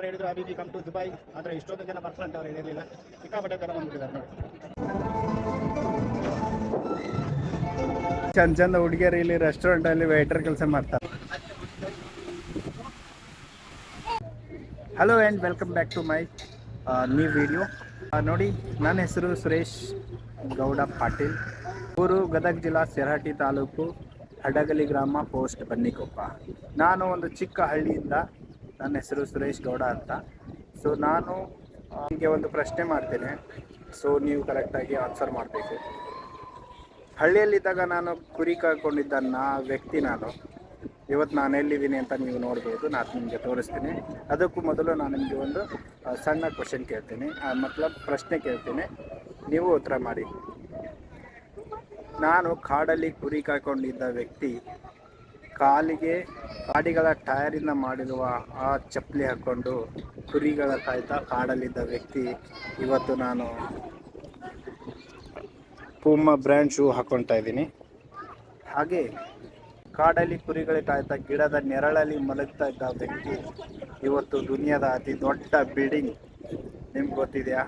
ಅವ್ರು ಹೇಳಿದ್ರು ಅಬಿಬಿ come to Dubai ಆದರೆ ಇಷ್ಟೊಂದು ಜನ ಬರ್ತಾರೆ ಅವ್ರು ಹೇಳಿರಲಿಲ್ಲ. ಸಿಕ್ಕಾಪಟ್ಟೆ ಜನ ಬಂದ್ಬಿಟ್ಟಿದ್ದಾರೆ ನೋಡಿ ಚಂದ ಚಂದ ಹುಡುಗಿಯರು ಇಲ್ಲಿ ರೆಸ್ಟೋರೆಂಟ್ ಅಲ್ಲಿ ವೇಟರ್ ಕೆಲಸ ಮಾಡ್ತಾರೆ. Hello and welcome back to my new video ನೋಡಿ, ನನ್ನ ಹೆಸರು ಸುರೇಶ್ ಗೌಡ ಪಾಟೀಲ್. ಊರು ಗದಗ ಜಿಲ್ಲಾ ಸೆರಹಟ್ಟಿ ತಾಲೂಕು ಹಡಗಲಿ ಗ್ರಾಮ ಪೋಸ್ಟ್ ಬನ್ನಿಕೊಪ್ಪ. ನಾನು ಒಂದು ಚಿಕ್ಕ ಹಳ್ಳಿಯಿಂದ ನನ್ನ ಹೆಸರು ಸುರೇಶ್ ಗೌಡ ಅಂತ. ಸೊ ನಾನು ನಿಮಗೆ ಒಂದು ಪ್ರಶ್ನೆ ಮಾಡ್ತೇನೆ. ಸೊ ನೀವು ಕರೆಕ್ಟಾಗಿ ಆನ್ಸರ್ ಮಾಡಬೇಕು. ಹಳ್ಳಿಯಲ್ಲಿದ್ದಾಗ ನಾನು ಕುರಿ ಕಾಯ್ಕೊಂಡಿದ್ದ ನಾ ವ್ಯಕ್ತಿ ನಾನು. ಇವತ್ತು ನಾನು ಎಲ್ಲಿದ್ದೀನಿ ಅಂತ ನೀವು ನೋಡ್ಬೋದು. ನಾನು ನಿಮಗೆ ತೋರಿಸ್ತೀನಿ. ಅದಕ್ಕೂ ಮೊದಲು ನಾನು ನಿಮಗೆ ಒಂದು ಸಣ್ಣ ಕ್ವಶನ್ ಕೇಳ್ತೀನಿ. ಆ, ಮತ್ಲಬ್ ಪ್ರಶ್ನೆ ಕೇಳ್ತೀನಿ. ನೀವು ಉತ್ತರ ಮಾಡಿ. ನಾನು ಕಾಡಲ್ಲಿ ಕುರಿ ಕಾಯ್ಕೊಂಡಿದ್ದ ವ್ಯಕ್ತಿ ಕಾಲಿಗೆ ಗಾಡಿಗಳ ಟಯರಿಂದ ಮಾಡಿರುವ ಆ ಚಪ್ಪಲಿ ಹಾಕ್ಕೊಂಡು ಕುರಿಗಳ ಕಾಯ್ತಾ ಕಾಡಲ್ಲಿದ್ದ ವ್ಯಕ್ತಿ ಇವತ್ತು ನಾನು ಪೂಮ ಬ್ರ್ಯಾಂಡ್ ಶೂ ಹಾಕ್ಕೊಳ್ತಾ ಇದ್ದೀನಿ. ಹಾಗೆ ಕಾಡಲ್ಲಿ ಕುರಿಗಳು ಕಾಯ್ತಾ ಗಿಡದ ನೆರಳಲ್ಲಿ ಮಲಗ್ತಾ ಇದ್ದ ವ್ಯಕ್ತಿ ಇವತ್ತು ದುನಿಯಾದ ಅತಿ ದೊಡ್ಡ ಬಿಲ್ಡಿಂಗ್. ನಿಮ್ಗೆ ಗೊತ್ತಿದೆಯಾ?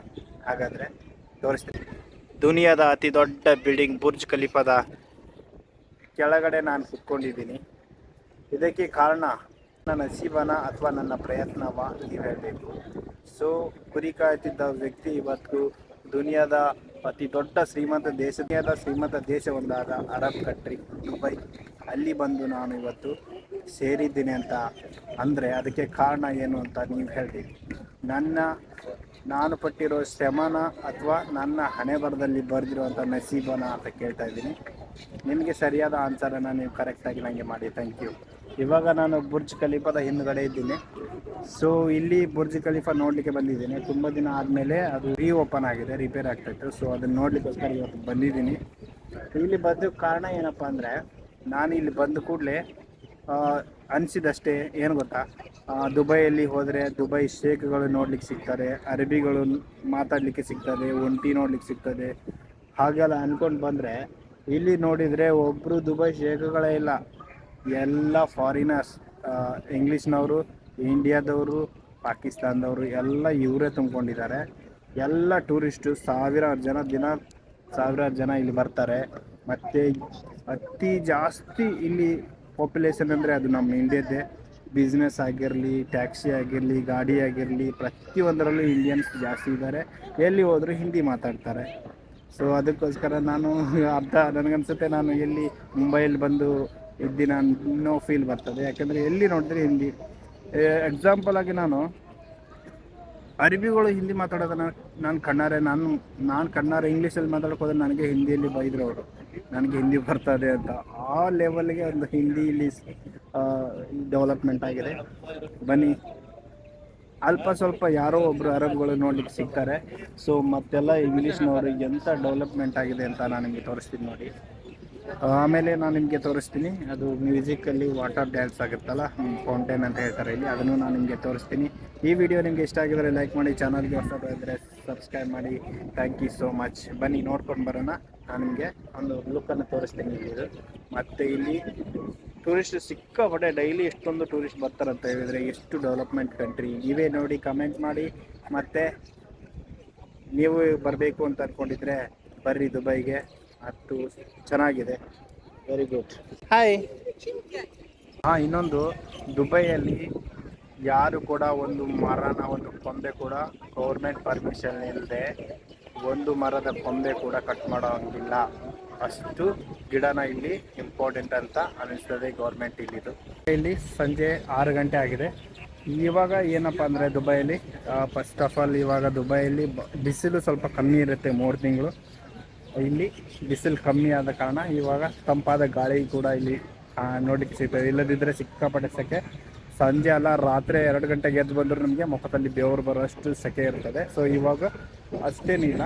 ಹಾಗಾದರೆ ತೋರಿಸ್ತೀನಿ. ದುನಿಯಾದ ಅತಿ ದೊಡ್ಡ ಬಿಲ್ಡಿಂಗ್ ಬುರ್ಜ್ ಖಲೀಫಾದ ಕೆಳಗಡೆ ನಾನು ಕುತ್ಕೊಂಡಿದ್ದೀನಿ. ಇದಕ್ಕೆ ಕಾರಣ ನನ್ನ ನಸೀಬನ ಅಥವಾ ನನ್ನ ಪ್ರಯತ್ನವ ನೀವು ಹೇಳಬೇಕು. ಸೊ ಕುರಿ ಕಾಯುತ್ತಿದ್ದ ವ್ಯಕ್ತಿ ಇವತ್ತು ದುನಿಯಾದ ಅತಿ ದೊಡ್ಡ ಶ್ರೀಮಂತ ದೇಶ, ದುನಿಯಾದ ಶ್ರೀಮಂತ ಒಂದಾದ ಅರಬ್ ಕಂಟ್ರಿ ದುಬೈ ಅಲ್ಲಿ ಬಂದು ನಾನು ಇವತ್ತು ಸೇರಿದ್ದೀನಿ ಅಂತ ಅಂದರೆ ಅದಕ್ಕೆ ಕಾರಣ ಏನು ಅಂತ ನೀವು ಹೇಳಬೇಕು. ನನ್ನ, ನಾನು ಪಟ್ಟಿರೋ ಶ್ರಮನ ಅಥವಾ ನನ್ನ ಹಣೆ ಬರದಲ್ಲಿ ಬರೆದಿರುವಂಥ ನಸೀಬನ ಅಂತ ಕೇಳ್ತಾ ಇದ್ದೀನಿ. ನಿಮಗೆ ಸರಿಯಾದ ಆನ್ಸರನ್ನು ನೀವು ಕರೆಕ್ಟಾಗಿ ನನಗೆ ಮಾಡಿ. ಥ್ಯಾಂಕ್ ಯು ಇವಾಗ ನಾನು ಬುರ್ಜ್ ಖಲೀಫಾದ ಹಿಂದ್ಗಡೆ ಇದ್ದೀನಿ. ಸೊ ಇಲ್ಲಿ ಬುರ್ಜ್ ಖಲೀಫಾ ನೋಡಲಿಕ್ಕೆ ಬಂದಿದ್ದೀನಿ. ತುಂಬ ದಿನ ಆದಮೇಲೆ ಅದು ರೀ ಓಪನ್ ಆಗಿದೆ ರಿಪೇರ್ ಆಗ್ತಾಯಿತ್ತು ಸೊ ಅದನ್ನು ನೋಡಲಿಕ್ಕೋಸ್ಕರ ಇವತ್ತು ಬಂದಿದ್ದೀನಿ. ಇಲ್ಲಿ ಬಂದ ಕಾರಣ ಏನಪ್ಪ ಅಂದರೆ, ನಾನು ಇಲ್ಲಿ ಬಂದ ಕೂಡಲೇ ಅನಿಸಿದಷ್ಟೇ, ಏನು ಗೊತ್ತಾ? ದುಬೈಯಲ್ಲಿ ಹೋದರೆ ದುಬೈ ಶೇಕ್ಗಳು ನೋಡ್ಲಿಕ್ಕೆ ಸಿಗ್ತಾರೆ, ಅರಬಿಗಳು ಮಾತಾಡಲಿಕ್ಕೆ ಸಿಗ್ತದೆ ಒಂಟಿ ನೋಡ್ಲಿಕ್ಕೆ ಸಿಗ್ತದೆ. ಹಾಗೆಲ್ಲ ಅಂದ್ಕೊಂಡು ಬಂದರೆ, ಇಲ್ಲಿ ನೋಡಿದರೆ ಒಬ್ಬರು ದುಬೈ ಶೇಖ್ಗಳೇ ಇಲ್ಲ. ಎಲ್ಲ ಫಾರಿನರ್ಸ್ ಇಂಗ್ಲೀಷ್ನವರು ಇಂಡಿಯಾದವರು ಪಾಕಿಸ್ತಾನದವರು ಎಲ್ಲ ಇವರೇ ತುಂಬಿಕೊಂಡಿದ್ದಾರೆ. ಎಲ್ಲ ಟೂರಿಸ್ಟು ಸಾವಿರಾರು ಜನ ದಿನ ಸಾವಿರಾರು ಜನ ಇಲ್ಲಿ ಬರ್ತಾರೆ. ಮತ್ತು ಅತಿ ಜಾಸ್ತಿ ಇಲ್ಲಿ ಪಾಪ್ಯುಲೇಷನ್ ಅಂದರೆ ಅದು ನಮ್ಮ ಇಂಡಿಯಾದ್ದೇ ಬಿಸ್ನೆಸ್ ಆಗಿರಲಿ ಟ್ಯಾಕ್ಸಿ ಆಗಿರಲಿ, ಗಾಡಿ ಆಗಿರಲಿ, ಪ್ರತಿಯೊಂದರಲ್ಲೂ ಇಂಡಿಯನ್ಸ್ ಜಾಸ್ತಿ ಇದ್ದಾರೆ. ಎಲ್ಲಿ ಹೋದರೂ ಹಿಂದಿ ಮಾತಾಡ್ತಾರೆ. ಸೊ ಅದಕ್ಕೋಸ್ಕರ ನಾನು ಅರ್ಧ, ನನಗನ್ಸುತ್ತೆ ನಾನು ಎಲ್ಲಿ ಮುಂಬೈಯಲ್ಲಿ ಬಂದು ಇದ್ದೀನಿ ನೋ ಫೀಲ್ ಬರ್ತದೆ. ಯಾಕಂದರೆ ಎಲ್ಲಿ ನೋಡಿದ್ರೆ ಹಿಂದಿ. ಎಕ್ಸಾಂಪಲ್ ಆಗಿ ನಾನು ಅರಬಿಗಳು ಹಿಂದಿ ಮಾತಾಡೋದನ್ನ ನಾನು ಕಣ್ಣಾರೆ, ನಾನು ನಾನು ಕಣ್ಣಾರೆ ಇಂಗ್ಲೀಷಲ್ಲಿ ಮಾತಾಡಕ್ಕೆ ಹೋದ್ರೆ ನನಗೆ ಹಿಂದಿಯಲ್ಲಿ ಬೈದ್ರು ಅವರು. ನನಗೆ ಹಿಂದಿ ಬರ್ತದೆ ಅಂತ. ಆ ಲೆವೆಲ್ಗೆ ಒಂದು ಹಿಂದಿ ಇಲ್ಲಿ ಡೆವಲಪ್ಮೆಂಟ್ ಆಗಿದೆ. ಬನ್ನಿ. ಅಲ್ಪ ಸ್ವಲ್ಪ ಯಾರೋ ಒಬ್ಬರು ಅರಬ್ಗಳು ನೋಡ್ಲಿಕ್ಕೆ ಸಿಗ್ತಾರೆ. ಸೊ ಮತ್ತೆಲ್ಲ ಇಂಗ್ಲೀಷ್ನವರು ಎಂಥ ಡೆವಲಪ್ಮೆಂಟ್ ಆಗಿದೆ ಅಂತ ನಾನು ನಿಮಗೆ ತೋರಿಸ್ತೀನಿ ನೋಡಿ. ಆಮೇಲೆ ನಾನು ನಿಮಗೆ ತೋರಿಸ್ತೀನಿ. ಅದು ಮ್ಯೂಸಿಕಲ್ಲಿ ವಾಟರ್ ಡ್ಯಾನ್ಸ್ ಆಗುತ್ತಲ್ಲ ಫೌಂಟೇನ್ ಅಂತ ಹೇಳ್ತಾರೆ ಇಲ್ಲಿ. ಅದನ್ನು ನಾನು ನಿಮಗೆ ತೋರಿಸ್ತೀನಿ. ಈ ವಿಡಿಯೋ ನಿಮಗೆ ಇಷ್ಟ ಆಗಿದ್ರೆ ಲೈಕ್ ಮಾಡಿ ಚಾನಲ್ಗೆ ಹೊಸ ಇದ್ದರೆ ಸಬ್ಸ್ಕ್ರೈಬ್ ಮಾಡಿ. ಥ್ಯಾಂಕ್ ಯು ಸೋ ಮಚ್ ಬನ್ನಿ, ನೋಡ್ಕೊಂಡು ಬರೋಣ. ನಾನು ನಿಮಗೆ ಒಂದು ಲುಕ್ಕನ್ನು ತೋರಿಸ್ತೀನಿ ಇಲ್ಲಿ ಮತ್ತು ಇಲ್ಲಿ ಟೂರಿಸ್ಟ್ ಸಿಕ್ಕಾಪಟ್ಟೆ ಡೈಲಿ ಎಷ್ಟೊಂದು ಟೂರಿಸ್ಟ್ ಬರ್ತಾರಂತ ಹೇಳಿದರೆ ಎಷ್ಟು ಡೆವಲಪ್ಮೆಂಟ್ ಕಂಟ್ರಿ ಇವೇ ನೋಡಿ ಕಮೆಂಟ್ ಮಾಡಿ. ಮತ್ತು ನೀವು ಬರಬೇಕು ಅಂತ ಅಂದ್ಕೊಂಡಿದ್ರೆ ಬರ್ರಿ ದುಬೈಗೆ ಅದು ಚೆನ್ನಾಗಿದೆ. ವೆರಿ ಗುಡ್ ಹಾಯ್ ಹಾಂ ಇನ್ನೊಂದು. ದುಬೈಯಲ್ಲಿ ಯಾರು ಕೂಡ ಒಂದು ಮರನ ಒಂದು ಕೊಂಬೆ ಕೂಡ ಗೌರ್ಮೆಂಟ್ ಪರ್ಮಿಷನ್ ಇಲ್ಲದೆ ಒಂದು ಮರದ ಕೊಂಬೆ ಕೂಡ ಕಟ್ ಮಾಡೋಂಗಿಲ್ಲ ಅಷ್ಟು ಗಿಡನ ಇಲ್ಲಿ ಇಂಪಾರ್ಟೆಂಟ್ ಅಂತ ಅನಿಸ್ತದೆ ಗೌರ್ಮೆಂಟ್ ಇಲ್ಲಿದು. ಇಲ್ಲಿ ಸಂಜೆ ಆರು ಗಂಟೆ ಆಗಿದೆ. ಇವಾಗ ಏನಪ್ಪ ಅಂದರೆ ದುಬೈಯಲ್ಲಿ ಫಸ್ಟ್ ಆಫ್ ಆಲ್ ಇವಾಗ ದುಬೈಯಲ್ಲಿ ಬಿಸಿಲು ಸ್ವಲ್ಪ ಕಮ್ಮಿ ಇರುತ್ತೆ ಮೂರು ತಿಂಗಳು. ಇಲ್ಲಿ ಬಿಸಿಲು ಕಮ್ಮಿ ಆದ ಕಾರಣ ಇವಾಗ ತಂಪಾದ ಗಾಳಿ ಕೂಡ ಇಲ್ಲಿ ನೋಡಿಕ್ಕೆ ಸಿಗ್ತದೆ. ಇಲ್ಲದಿದ್ದರೆ ಸಿಕ್ಕಾಪಟ್ಟೆ ಸೆಕೆ. ಸಂಜೆ ಅಲ್ಲ, ರಾತ್ರಿ ಎರಡು ಗಂಟೆಗೆ ಎದ್ದು ಬಂದರೂ ನಮಗೆ ಮುಖದಲ್ಲಿ ಬೆವರು ಬರೋಷ್ಟು ಸೆಕೆ ಇರ್ತದೆ. ಸೊ ಇವಾಗ ಅಷ್ಟೇನಿಲ್ಲ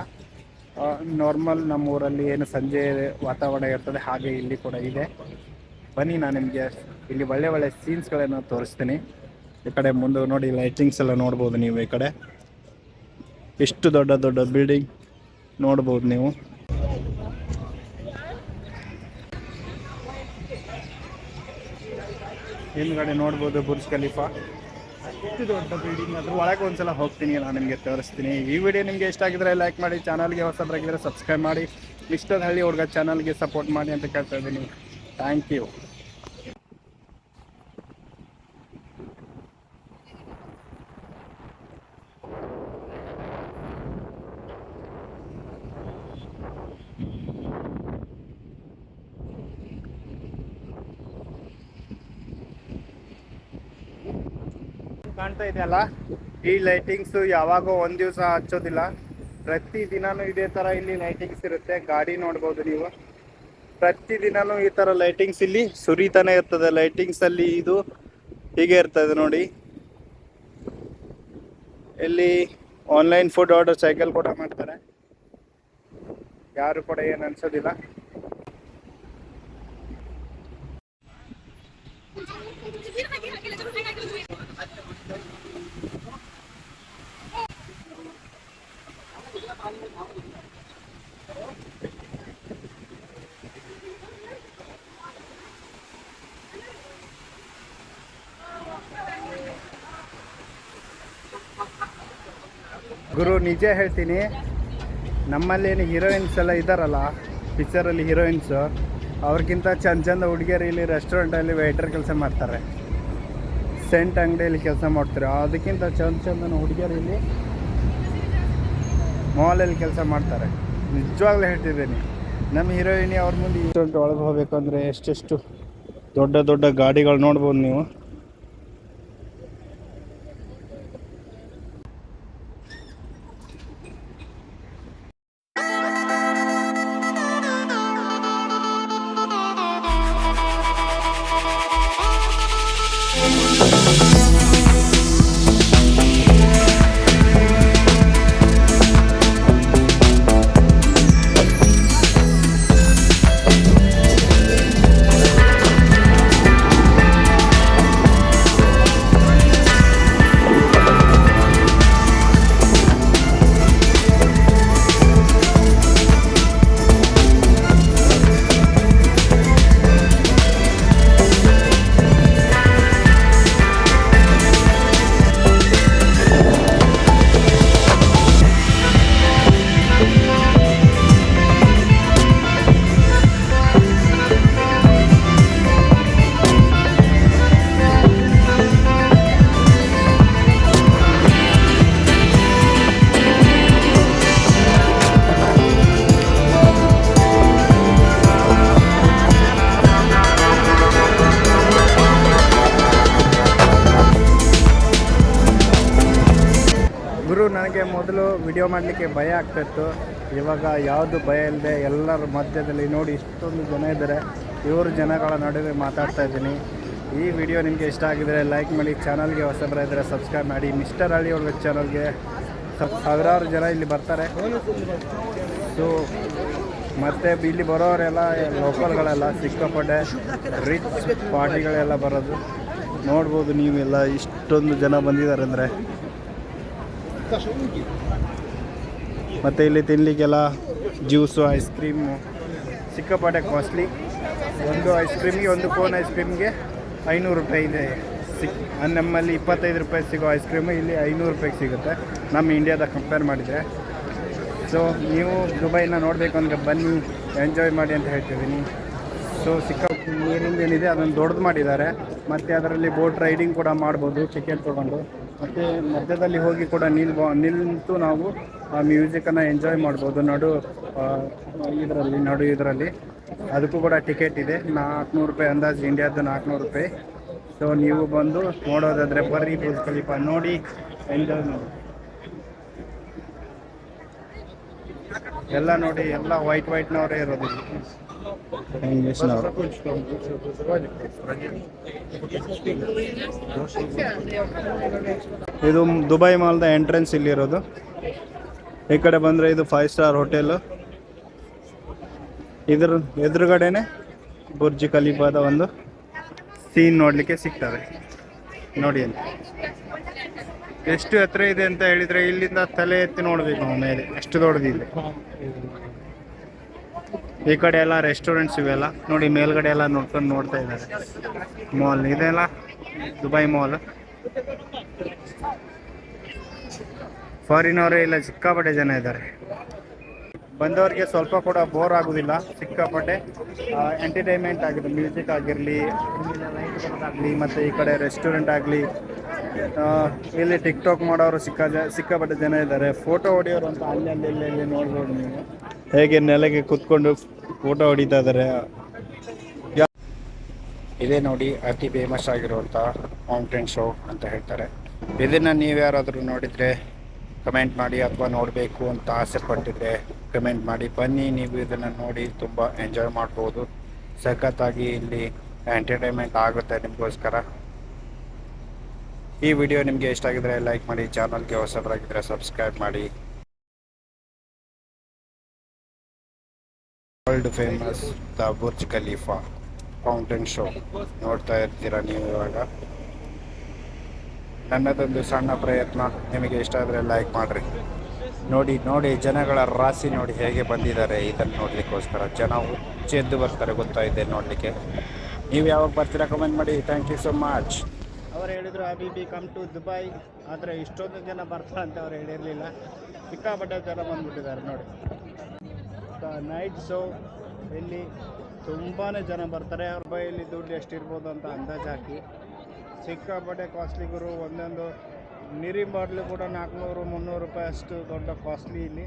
ನಾರ್ಮಲ್ ನಮ್ಮ ಊರಲ್ಲಿ ಏನು ಸಂಜೆ ವಾತಾವರಣ ಇರ್ತದೆ, ಹಾಗೆ ಇಲ್ಲಿ ಕೂಡ ಇದೆ. ಬನ್ನಿ ನಾನು ನಿಮಗೆ ಇಲ್ಲಿ ಒಳ್ಳೆ ಒಳ್ಳೆ ಸೀನ್ಸ್ಗಳನ್ನು ತೋರಿಸ್ತೀನಿ. ಈ ಕಡೆ ಮುಂದೆ ನೋಡಿ ಲೈಟಿಂಗ್ಸ್ ಎಲ್ಲ ನೋಡ್ಬೋದು ನೀವು ಈ ಕಡೆ. ಎಷ್ಟು ದೊಡ್ಡ ದೊಡ್ಡ ಬಿಲ್ಡಿಂಗ್ ನೋಡ್ಬೋದು ನೀವು. ಹಿಂದ್ಗಡೆ ನೋಡ್ಬೋದು ಬುರ್ಜ್ ಖಲೀಫಾ. ಅಷ್ಟು ದೊಡ್ಡ ಬಿಲ್ಡಿಂಗ್ ಅದ್ರ ಒಳಗೆ ಒಂದ್ಸಲ ಹೋಗ್ತೀನಿ ನಾನು ನಿಮಗೆ ತೋರಿಸ್ತೀನಿ. ಈ ವಿಡಿಯೋ ನಿಮಗೆ ಇಷ್ಟ ಆಗಿದ್ರೆ ಲೈಕ್ ಮಾಡಿ ಚಾನಲ್ಗೆ ಹೊಸದ್ರಾಗಿದ್ರೆ ಸಬ್ಸ್ಕ್ರೈಬ್ ಮಾಡಿ. ಮಿಸ್ಟರ್ ಹಳ್ಳಿ ಹುಡುಗ ಚಾನಲ್ಗೆ ಸಪೋರ್ಟ್ ಮಾಡಿ ಅಂತ ಕೇಳ್ತಾ ಇದ್ದೀನಿ. ಥ್ಯಾಂಕ್ ಯು ಕಾಣ್ತಾ ಇದೆಯಲ್ಲ? ಈ ಲೈಟಿಂಗ್ಸ್ ಯಾವಾಗೋ ಒಂದ್ ದಿವಸ ಹಚ್ಚೋದಿಲ್ಲ. ಪ್ರತಿ ದಿನಾನು ಇದೇ ತರ ಇಲ್ಲಿ ಲೈಟಿಂಗ್ಸ್ ಇರುತ್ತೆ. ಗಾಡಿ ನೋಡ್ಬೋದು ನೀವು. ಪ್ರತಿ ದಿನಾನು ಈ ತರ ಲೈಟಿಂಗ್ಸ್ ಇಲ್ಲಿ ಸುರಿತಾನೆ ಇರ್ತದೆ. ಲೈಟಿಂಗ್ಸ್ ಅಲ್ಲಿ ಇದು ಹೀಗೆ ಇರ್ತದೆ ನೋಡಿ. ಇಲ್ಲಿ ಆನ್ಲೈನ್ ಫುಡ್ ಆರ್ಡರ್ ಸೈಕಲ್ ಕೂಡ ಮಾಡ್ತಾರೆ. ಯಾರು ಕೂಡ ಏನು ಅನ್ಸೋದಿಲ್ಲ. ಗುರು, ನಿಜ ಹೇಳ್ತೀನಿ. ನಮ್ಮಲ್ಲೇನು ಹೀರೋಯಿನ್ಸ್ ಎಲ್ಲ ಇದ್ದಾರಲ್ಲ ಪಿಕ್ಚರಲ್ಲಿ ಹೀರೋಯಿನ್ಸು ಅವ್ರಿಗಿಂತ ಚಂದ ಚಂದ ಹುಡುಗಿಯರು ಇಲ್ಲಿ ರೆಸ್ಟೋರೆಂಟಲ್ಲಿ ವೇಟರ್ ಕೆಲಸ ಮಾಡ್ತಾರೆ. ಸೆಂಟ್ ಅಂಗಡಿಯಲ್ಲಿ ಕೆಲಸ ಮಾಡ್ತಾರೆ. ಅದಕ್ಕಿಂತ ಚಂದ ಚಂದನ ಹುಡುಗಿಯರು ಇಲ್ಲಿ ಮಾಲಲ್ಲಿ ಕೆಲಸ ಮಾಡ್ತಾರೆ. ನಿಜವಾಗ್ಲೂ ಹೇಳ್ತಿದ್ದೀನಿ. ನಮ್ಮ ಹೀರೋಯಿನಿ ಅವ್ರ ಮುಂದೆ ರೆಸ್ಟೋರೆಂಟ್ ಒಳಗೆ ಹೋಗಬೇಕು ಅಂದರೆ ಎಷ್ಟೆಷ್ಟು ದೊಡ್ಡ ದೊಡ್ಡ ಗಾಡಿಗಳು ನೋಡ್ಬೋದು ನೀವು. ನನಗೆ ಮೊದಲು ವಿಡಿಯೋ ಮಾಡಲಿಕ್ಕೆ ಭಯ ಆಗ್ತಾಯಿತ್ತು ಇವಾಗ ಯಾವುದು ಭಯ ಇಲ್ಲದೆ ಎಲ್ಲರ ಮಧ್ಯದಲ್ಲಿ ನೋಡಿ ಇಷ್ಟೊಂದು ಜನ ಇದ್ದಾರೆ. ಇವರು ಜನಗಳ ನಡುವೆ ಮಾತಾಡ್ತಾ ಇದ್ದೀನಿ. ಈ ವಿಡಿಯೋ ನಿಮಗೆ ಇಷ್ಟ ಆಗಿದರೆ ಲೈಕ್ ಮಾಡಿ ಚಾನಲ್ಗೆ ಹೊಸಬರ ಇದ್ದರೆ ಸಬ್ಸ್ಕ್ರೈಬ್ ಮಾಡಿ. ಮಿಸ್ಟರ್ ಹಳ್ಳಿ ಅವ್ರ ಚಾನಲ್ಗೆ ಸಾವಿರಾರು ಜನ ಇಲ್ಲಿ ಬರ್ತಾರೆ. ಸೊ ಮತ್ತು ಇಲ್ಲಿ ಬರೋರೆಲ್ಲ ಲೋಕಲ್ಗಳೆಲ್ಲ ಸಿಕ್ಕಾಪಟ್ಟೆ ರಿಚ್ ಪಾರ್ಟಿಗಳೆಲ್ಲ ಬರೋದು. ನೋಡ್ಬೋದು ನೀವೆಲ್ಲ ಇಷ್ಟೊಂದು ಜನ ಬಂದಿದ್ದಾರೆ ಅಂದರೆ. ಮತ್ತು ಇಲ್ಲಿ ತಿನ್ನಲಿಕ್ಕೆಲ್ಲ ಜ್ಯೂಸು ಐಸ್ ಕ್ರೀಮು ಸಿಕ್ಕಾಪಟ್ಟೆ ಕಾಸ್ಟ್ಲಿ ಒಂದು ಐಸ್ ಕ್ರೀಮ್ಗೆ ಒಂದು ಕೋನ್ ಐಸ್ ಕ್ರೀಮ್ಗೆ ಐನೂರು ರೂಪಾಯಿ ಇದೆ. ಸಿಕ್ ನಮ್ಮಲ್ಲಿ ಇಪ್ಪತ್ತೈದು ರೂಪಾಯಿ ಸಿಗೋ ಐಸ್ ಕ್ರೀಮು ಇಲ್ಲಿ ಐನೂರು ರೂಪಾಯಿಗೆ ಸಿಗುತ್ತೆ. ನಮ್ಮ ಇಂಡಿಯಾದಾಗ ಕಂಪೇರ್ ಮಾಡಿದರೆ. ಸೊ ನೀವು ದುಬೈನ ನೋಡಬೇಕು ಅಂದರೆ ಬನ್ನಿ ಎಂಜಾಯ್ ಮಾಡಿ ಅಂತ ಹೇಳ್ತಿದ್ದೀನಿ. ಸೊ ಸಿಕ್ಕ ನೀರಿಂದ ಏನಿದೆ ಅದನ್ನು ದೊಡ್ಡದು ಮಾಡಿದ್ದಾರೆ. ಮತ್ತು ಅದರಲ್ಲಿ ಬೋಟ್ ರೈಡಿಂಗ್ ಕೂಡ ಮಾಡ್ಬೋದು ಟಿಕೆಟ್ ತೊಗೊಂಡು. ಮತ್ತು ಮಧ್ಯದಲ್ಲಿ ಹೋಗಿ ಕೂಡ ನಿಲ್ಬೋ ನಿಂತು ನಾವು ಆ ಮ್ಯೂಸಿಕನ್ನು ಎಂಜಾಯ್ ಮಾಡ್ಬೋದು. ನಡು ಇದರಲ್ಲಿ ನಡು ಇದರಲ್ಲಿ. ಅದಕ್ಕೂ ಕೂಡ ಟಿಕೆಟ್ ಇದೆ. ನಾಲ್ಕುನೂರು ರೂಪಾಯಿ ಅಂದಾಜು ಇಂಡಿಯಾದ ನಾಲ್ಕುನೂರು ರೂಪಾಯಿ. ಸೊ ನೀವು ಬಂದು ನೋಡೋದಾದರೆ ಬರ್ರಿ ಬುರ್ಜ್ ಖಲೀಫಾ. ನೋಡಿ ಎಂಜಾಯ್ ಮಾಡಿ. ಎಲ್ಲ ನೋಡಿ, ಎಲ್ಲ ವೈಟ್ ವೈಟ್ನವರೇ ಇದು ದುಬೈ ಮಾಲ್ದ ಎಂಟ್ರೆನ್ಸ್ ಇಲ್ಲಿರೋದು. ಈ ಕಡೆ ಬಂದರೆ ಇದು ಫೈವ್ ಸ್ಟಾರ್ ಹೋಟೆಲು ಇದ್ರ ಎದುರುಗಡೆನೆ ಬುರ್ಜ್ ಖಲೀಫಾದ ಒಂದು ಸೀನ್ ನೋಡಲಿಕ್ಕೆ ಸಿಗ್ತವೆ ನೋಡಿ ಅಲ್ಲಿ. ಎಷ್ಟು ಎತ್ತರ ಇದೆ ಅಂತ ಹೇಳಿದ್ರೆ ಇಲ್ಲಿಂದ ತಲೆ ಎತ್ತಿ ನೋಡಬೇಕು ನಾವು ಮೇಲೆ. ಎಷ್ಟು ದೊಡ್ಡದಿದೆ. ಈ ಕಡೆ ಎಲ್ಲ ರೆಸ್ಟೋರೆಂಟ್ಸ್ ಇವೆಲ್ಲ. ನೋಡಿ, ಮೇಲ್ಗಡೆ ಎಲ್ಲ ನೋಡ್ಕೊಂಡು ನೋಡ್ತಾ ಇದ್ದಾರೆ. ಮಾಲ್ ಇದೆಲ್ಲ ದುಬೈ ಮಾಲ್ ಫಾರಿನ್ ಅವರೇ ಇಲ್ಲ, ಸಿಕ್ಕಾಪಟ್ಟೆ ಜನ ಇದ್ದಾರೆ. ಬಂದವರಿಗೆ ಸ್ವಲ್ಪ ಕೂಡ ಬೋರ್ ಆಗುದಿಲ್ಲ. ಸಿಕ್ಕಾಪಟ್ಟೆ ಎಂಟರ್ಟೈನ್ಮೆಂಟ್ ಆಗಿದೆ ಮ್ಯೂಸಿಕ್ ಆಗಿರಲಿ, ಆಗಲಿ, ಮತ್ತೆ ಈ ಕಡೆ ರೆಸ್ಟೋರೆಂಟ್ ಆಗಲಿ ಇಲ್ಲಿ ಟಿಕ್ ಟಾಕ್ ಮಾಡೋರು ಸಿಕ್ಕ ಸಿಕ್ಕಾಪಟ್ಟೆ ಜನ ಇದ್ದಾರೆ. ಫೋಟೋ ಹೊಡೆಯೋರು ಅಂತ ಅಲ್ಲಿ ಅಲ್ಲಿ ನೋಡ್ಬೋದು ನೀವು. ಹೇಗೆ ನೆಲೆಗೆ ಕುತ್ಕೊಂಡು ಫೋಟೋ ಹೊಡಿತಾ ಇದ್ದಾರೆ? ಇದೇ ನೋಡಿ ಅತಿ ಫೇಮಸ್ ಆಗಿರುವಂಥ ಮೌಂಟೇನ್ ಶೋ ಅಂತ ಹೇಳ್ತಾರೆ. ಇದನ್ನು ನೀವು ಯಾರಾದರೂ ನೋಡಿದರೆ ಕಮೆಂಟ್ ಮಾಡಿ ಅಥವಾ ನೋಡಬೇಕು ಅಂತ ಆಸೆ ಪಟ್ಟಿದ್ರೆ ಕಮೆಂಟ್ ಮಾಡಿ. ಬನ್ನಿ, ನೀವು ಇದನ್ನು ನೋಡಿ ತುಂಬ ಎಂಜಾಯ್ ಮಾಡ್ಬೋದು. ಸಖತ್ತಾಗಿ ಇಲ್ಲಿ ಎಂಟರ್ಟೈನ್ಮೆಂಟ್ ಆಗುತ್ತೆ ನಿಮಗೋಸ್ಕರ. ಈ ವಿಡಿಯೋ ನಿಮಗೆ ಇಷ್ಟ ಆಗಿದ್ರೆ ಲೈಕ್ ಮಾಡಿ ಚಾನಲ್ಗೆ ಹೊಸಬರಾಗಿದ್ದರೆ ಸಬ್ಸ್ಕ್ರೈಬ್ ಮಾಡಿ. World famous the Burj Khalifa fountain show ನೋಡ್ತಾ ಇರ್ತೀರಾ ನೀವು ಇವಾಗ? ನನ್ನದೊಂದು ಸಣ್ಣ ಪ್ರಯತ್ನ. ನಿಮಗೆ ಇಷ್ಟ ಆದರೆ ಲೈಕ್ ಮಾಡಿರಿ. ನೋಡಿ ನೋಡಿ, ಜನಗಳ ರಾಶಿ ನೋಡಿ ಹೇಗೆ ಬಂದಿದ್ದಾರೆ ಇದನ್ನು ನೋಡಲಿಕ್ಕೋಸ್ಕರ. ಜನ ಹುಚ್ಚೆದ್ದು ಬರ್ತಾರೆ ಗೊತ್ತಾಯಿದೆ ನೋಡಲಿಕ್ಕೆ. ನೀವು ಯಾವಾಗ ಬರ್ತೀರಾ ಕಮೆಂಟ್ ಮಾಡಿ. ಥ್ಯಾಂಕ್ ಯು ಸೊ ಮಚ್ ಅವರು ಹೇಳಿದರು ಬಿ ಕಮ್ ಟು ದುಬೈ ಆದರೆ ಇಷ್ಟೊಂದು ಜನ ಬರ್ತಾರೆ ಅಂತ ಅವ್ರು ಹೇಳಿರಲಿಲ್ಲ. ಸಿಕ್ಕಾಪಟ್ಟೆ ಜನ ಬಂದ್ಬಿಟ್ಟಿದ್ದಾರೆ ನೋಡಿ. ನೈಟ್ ಶೋ ಇಲ್ಲಿ ತುಂಬಾ ಜನ ಬರ್ತಾರೆ. ಅವ್ರ ಬೈಯಲ್ಲಿ ದುಡ್ಡು ಎಷ್ಟಿರ್ಬೋದು ಅಂತ ಅಂದಾಜು ಹಾಕಿ. ಸಿಕ್ಕಾಪಟ್ಟೆ ಕಾಸ್ಟ್ಲಿ ಗುರು, ಒಂದೊಂದು ನೀರಿ ಬಾಟ್ಲು ಕೂಡ ನಾಲ್ಕುನೂರು, ಮುನ್ನೂರು ರೂಪಾಯಿ ಅಷ್ಟು ದೊಡ್ಡ ಕಾಸ್ಟ್ಲಿ ಇಲ್ಲಿ.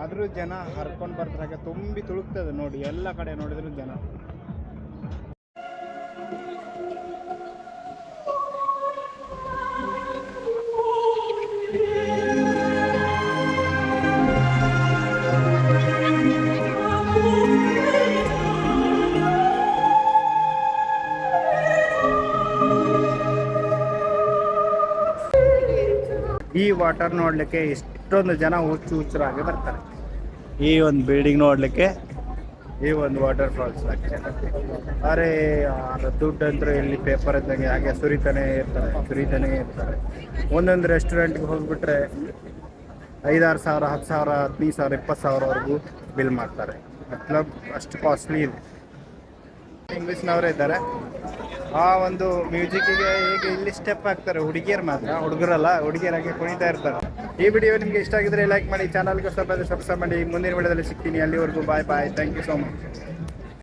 ಆದರೂ ಜನ ಹರ್ಕೊಂಡು ಬರ್ತಾರೆ. ತುಂಬಿ ತುಳುಕ್ತದೆ ನೋಡಿ. ಎಲ್ಲ ಕಡೆ ನೋಡಿದ್ರು ಜನ. ವಾಟರ್ ನೋಡಲಿಕ್ಕೆ ಇಷ್ಟೊಂದು ಜನ ಹುಚ್ಚು ಹುಚ್ಚರಾಗಿ ಬರ್ತಾರೆ. ಈ ಒಂದು ಬಿಲ್ಡಿಂಗ್ ನೋಡಲಿಕ್ಕೆ ಈ ಒಂದು ವಾಟರ್ ಫಾಲ್ಸ್ ಅರೆ ದುಡ್ಡು ಅಂದ್ರೆ ಇಲ್ಲಿ ಪೇಪರ್ ಇದ್ದಂಗೆ ಹಾಗೆ ಸುರಿತಾನೆ ಇರ್ತಾರೆ ಸುರಿತಾನೆ ಇರ್ತಾರೆ. ಒಂದೊಂದು ರೆಸ್ಟೋರೆಂಟ್ಗೆ ಹೋಗ್ಬಿಟ್ರೆ ಐದಾರು ಸಾವಿರ ಹತ್ತು ಸಾವಿರ ಹದಿನೈದು ಸಾವಿರ ಇಪ್ಪತ್ತು ಸಾವಿರವರೆಗೂ ಬಿಲ್ ಮಾಡ್ತಾರೆ. ಮತ್ಲಬ್ ಅಷ್ಟು ಕಾಸ್ಟ್ಲಿ ಇದೆ ಇಂಗ್ಲೀಷ್ನವರೇ ಇದ್ದಾರೆ. ಆ ಒಂದು ಮ್ಯೂಸಿಕ್ಕಿಗೆ ಹೇಗೆ ಇಲ್ಲಿ ಸ್ಟೆಪ್ ಹಾಕ್ತಾರೆ? ಹುಡುಗಿಯರು ಮಾತ್ರ, ಹುಡುಗರಲ್ಲ ಹುಡುಗಿಯರಾಗಿ ಕುಣಿತಾ ಇರ್ತಾರೆ. ಈ ವಿಡಿಯೋ ನಿಮಗೆ ಇಷ್ಟ ಆಗಿದ್ರೆ ಲೈಕ್ ಮಾಡಿ ಚಾನಲ್ಗೆ ಸಬ್ಸ್ಕ್ರೈಬ್ ಮಾಡಿ. ಮುಂದಿನ ವಿಡಿಯೋದಲ್ಲಿ ಸಿಗ್ತೀನಿ. ಅಲ್ಲಿವರೆಗೂ bye bye thank you so much